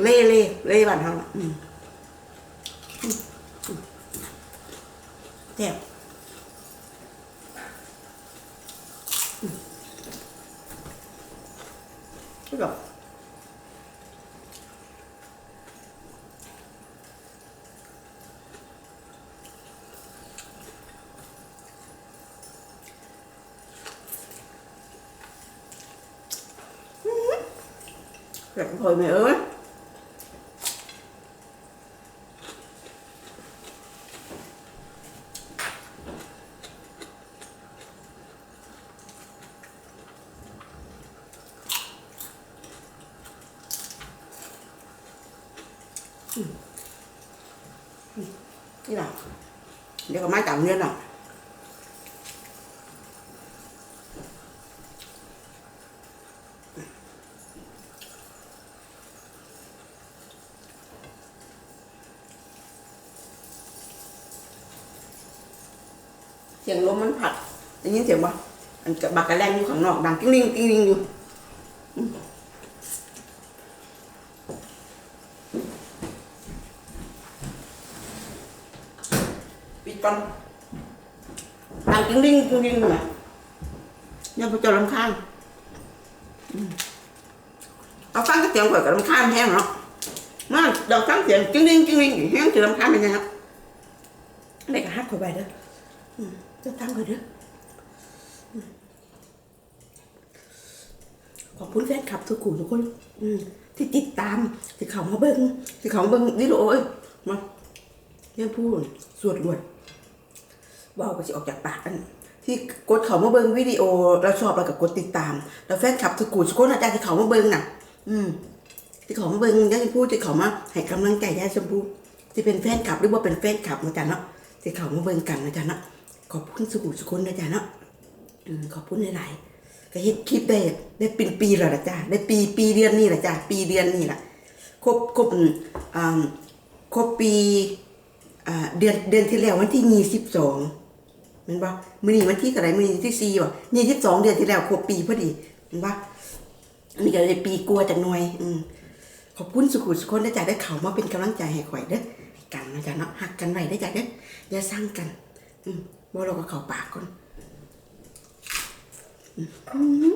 เล่เล่เล่บ้านเขาน่ะอืมอืมอืมแซ่บอืมก็แบบแบบพอยไหมเอ้ ยนี่แหละเดี๋ยวก็ไม้ต่ำเนี่ยน่ะเสียงลมมันผัดได้ยินเสียงปะอันกับบักกระแลงอยู่ข้างนอกดังกิ้งลิงกิ้งลิงอยู่ อืมปิดก่อนดังกิ้งลิงกิ้งลิงอยู่ไหนยังไปเจอลำคาญอืมเอาฟังก็เสียงข่อยกับลำคาญแห้งเนาะมาเราฟังเสียงกิ้งลิงกิ้งลิงแห้งจะลำคาญเป็นไงครับได้ก็ฮัดข่อยไปเด้ออืมจะตั้งข่อยเด้อขอบคุณแฟนคลับทุกคนทุกคนอืมที่ติดตามที่เขามาเบิ้งที่เขามาเบิ้งวิดีโอเอ้ยมาเรื่องพูดสวดรวด ว่าวก็จะออกจากปากอันที่กดเขามาเบิ้งวิดีโอเราชอบเราก็กดติดตามแล้วแฟนคลับทุกคนทุกคนอาจารย์ที่เขามาเบิ้งน่ะ อืม ที่เขามาเบิ้งยายชมพู่ที่เขามาให้กำลังใจยายชมพู่ที่เป็นแฟนคลับหรือว่าเป็นแฟนคลับนะจ๊ะเนาะที่เขามาเบิ้งกันนะจ๊ะเนาะขอบคุณสุขุสุคนนะจ๊ะเนาะอืมขอบคุณหลายๆก็เฮ็ดคลิปได้ได้เป็นปีแล้วละจ้าได้ปีปีเดือนนี่แหละจ้าปีเดือนนี่แหละครบครบอ่าครบปีอ่าเดือนเดือนที่แล้ววันที่ยี่สิบสอง มันว่ามือนี้วันที่เท่าไหร่มือนี้ที่สี่ะยี่สิบสองเดือนที่แล้วครบปีพอดีมันปะอันนี้ก็เลยปีกลัวจากหน่วย อืมขอบคุณสุขุสุคนนะจ๊ะได้เขามาเป็นกำลังใจให้ข่อยเด้อกันนะจ๊ะเนาะหักกันไว้ได้อจ้ะเด้ออย่าสร้างกัน อืมบ่เราก็เข่าปากก่อนอืม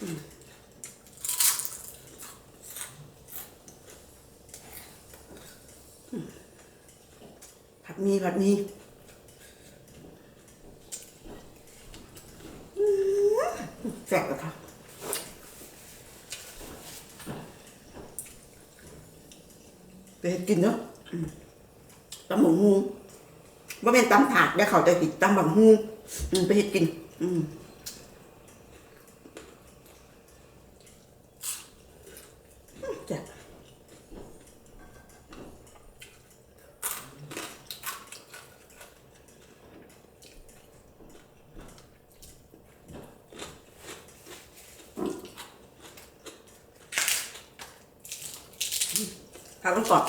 อืมผัดมีผัดมีแซ่บเลยค่ะไปเฮ็ดกินเนาะตำบักฮูว่าเป็นตำถาดได้เขาใจะผิดตำบักฮูไปเฮ็ดกิน อืม จ้ะ ทำมันก่อน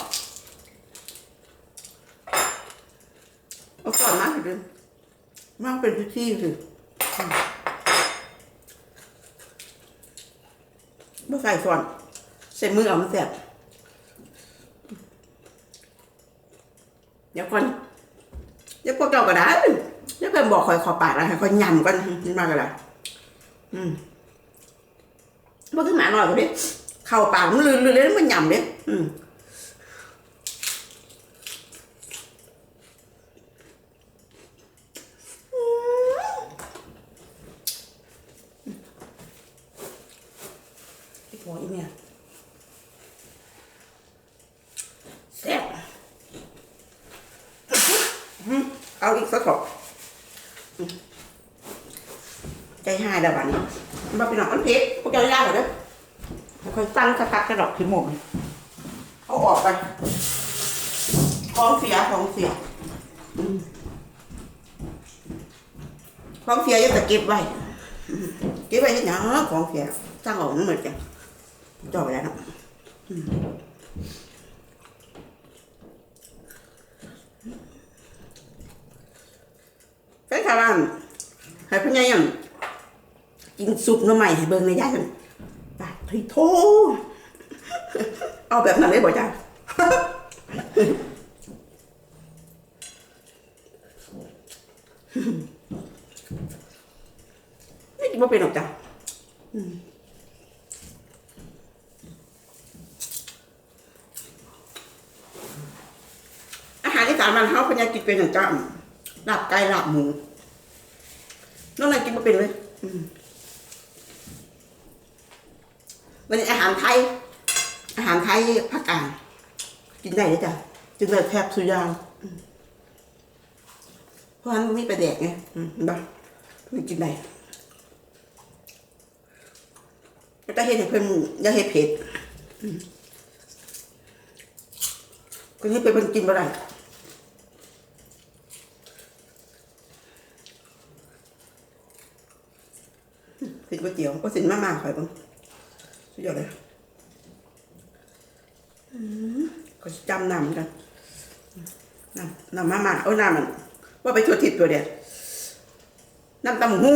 เอาก่อนมากเลยมากเป็นพิธีสิไม่ใส่ส่วนใส่มือเอามันแสบเดี๋ยวก่อนเดี๋ยวพวกเจ้าก็ได้เดี๋ยวเพิ่นบอกคอยขอปากแล้วให้คอยยำกันนี่มากเลยอืมพว่าขึ้นมาหน่อยกว่าดิเข้าปากมันลื่นๆเลยมันยำเด้อืมไอ้พออีเนี่ย แซ่บอื้อ เอาอีกสักขอบอื้อใจหายแล้วบัดนี้มาเป็นหนักมันเผ็ดพวกเจ้ายางเหรอเด้อค่อยตั้งสักพักกระดอกขี้นหมกเอาออกไปของเสียของเสียของเสียยังแต่เก็บไว้เก็บไว้ที่ไหนของเสียสร้างออกมันเหมือนกันจ่อไปแล้วเนาะ ถ้าว่าให้พ่อใหญ่ยังกินซุปน้ำใหม่ให้เบิ่งในย่ากันปาดทีโทเอาแบบนั้นเลยบ่จ้าไม่กินว่าเป็นหรอกจ้ะอาหารที่สามันเขาพยายกินเป็นอย่างจ้า ลาบไก่ลาบหมูนอกนั้นกินม่เป็นเลยมวันนี้อาหารไทย อาหารไทยภาคกลางกินได้เลยจ้ะกินได้แทบสุดยางเพราะฉะนั้นไม่ไปแดกไงอืมเห็นปะมันกินได้แล้วก็เห็ดห้เพิ่นอยังเห็ดเผ็ดอืมคนนี้เป็นคนกินบ่ได้สิ ก๋วยเตี๋ยวก็สินมาม่าข่อยบ้างสุดยอดเลยอืมก็จำนำกันนำนำมาม่าเอ้ยนำมันว่าไปทัวทิศตัวเดียวนำตำหู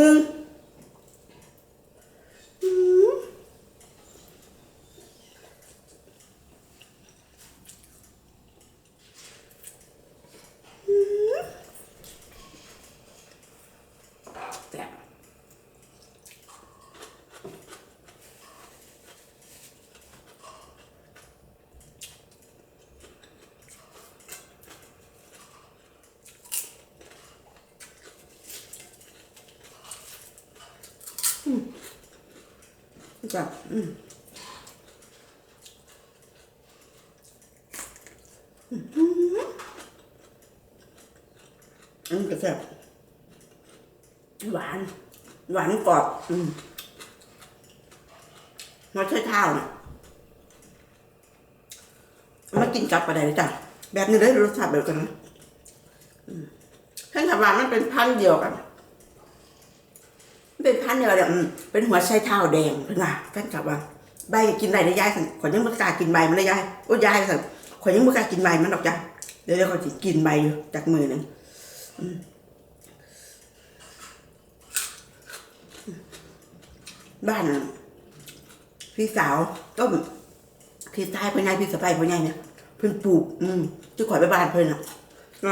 แซ่บอืมอืมก็แซ่บหวาน หวานกรอบอืมมาใช้เท้าน่ะมากินกับไปได้เลจ้ะแบบนี้เลยรสชาติแบบกันนะอืมท่านถามว่ามันเป็นพันเดียวกัน เป็นพันธุ์เดียวเนี่ยเป็นหัวไชเท้าแดงเพื่อนว่าท่านกลับว่าใบกินได้ได้ยายสั่นขอยยังไม่กล้ากินใบมันเลยยายโอ้ยายสั่นขอยยังไม่กล้ากินใบมันหรอกจ้ะเดี๋ยวเดี๋ยวเขาจะกินใบอยู่จากมือหนึ่งบ้านพี่สาวก็พี่ชายพ่อใหญ่พี่สะใภ้พ่อใหญ่เนี่ยเพิ่นปลูก อืมจุข่อยไปบ้านเพิ่นอะก็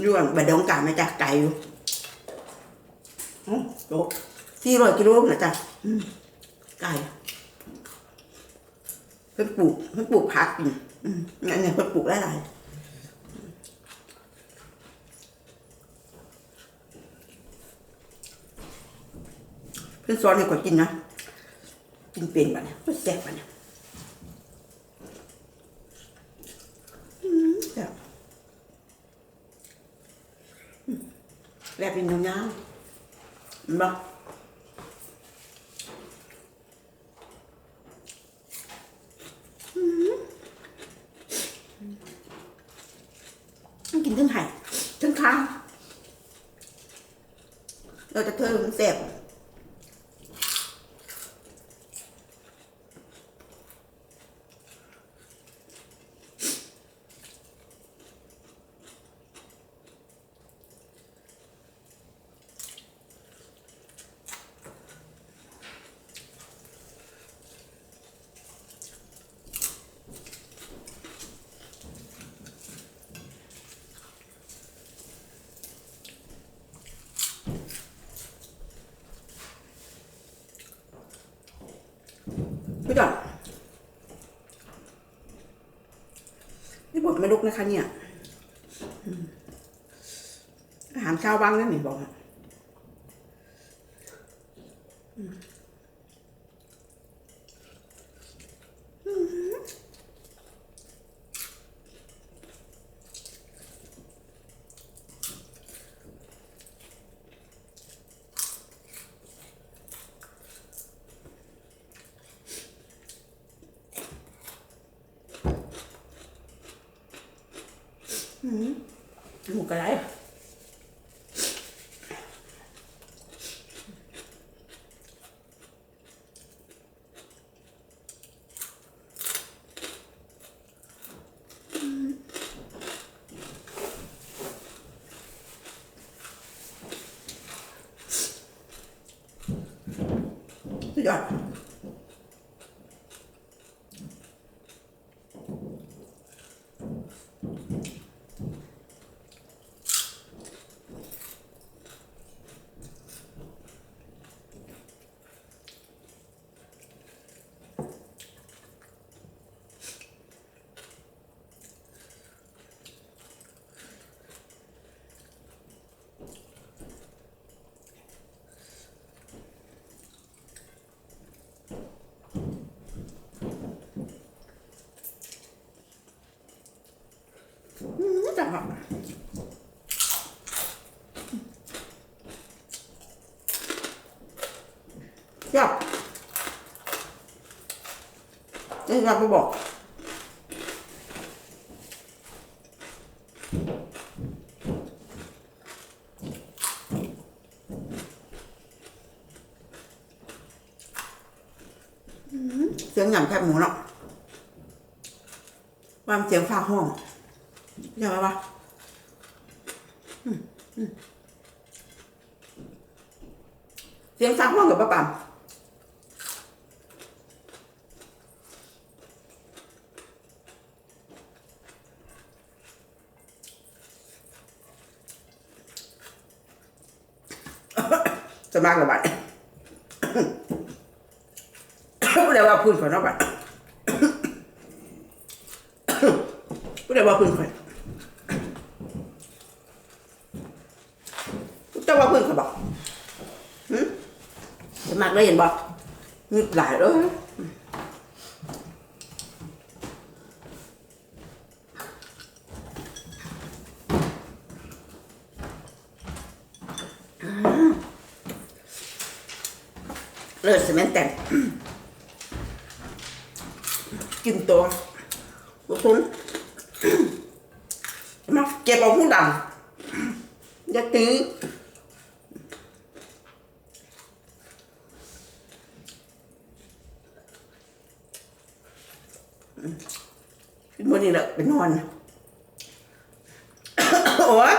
อยู่อันบัดดงกางมาจากไกลอยู่ อ๋อโตสี่ร้อยกิโลนะจ้ะอืมไกลเพิ่นปลูกเพิ่นปลูกผักอยู่อืมงั้นเนี่ยเพิ่นปลูกหลายๆเพิ่นสอนให้กดกินนะกินเป็นปะเนี่ยเพิ่นแซ่บปะเนี่ยอืมแซ่บอืมแลบเป็นยาว ๆเห็นบ่มันกินทั้งไห่ทั้งข้าวเราจะเพิ่มแซ่บ พี่ก่อนนี่บทไม่ ลูกนะคะเนี่ยอืมอาหารเช้าว่างนั่นนี่บอกอะอืมอืมหมูกระไร สุดยอดอืมจังหวะยอด นี่ยอดไปบอกเสียงหยำแคบหมูเนาะความเสียงฟ้าห้องยังไงวะอืมอืมเสียงฟ้าห้องกับป้าปั๊ม จะมากระบาดพูดได้ว่าพื้นข่อยเนาะบัดผู้ใดว่าพื้นข่อยเจ้ว่าพื้นข่อบอกจะมากได้เห็นบอกงึดหลายเลย เลิศสแมนแต่งกินตัวบุคุณมาเก็บเอาผู้ดังอย่าตื้อขึ้นบนนี่แหละไปนอนโอ้ย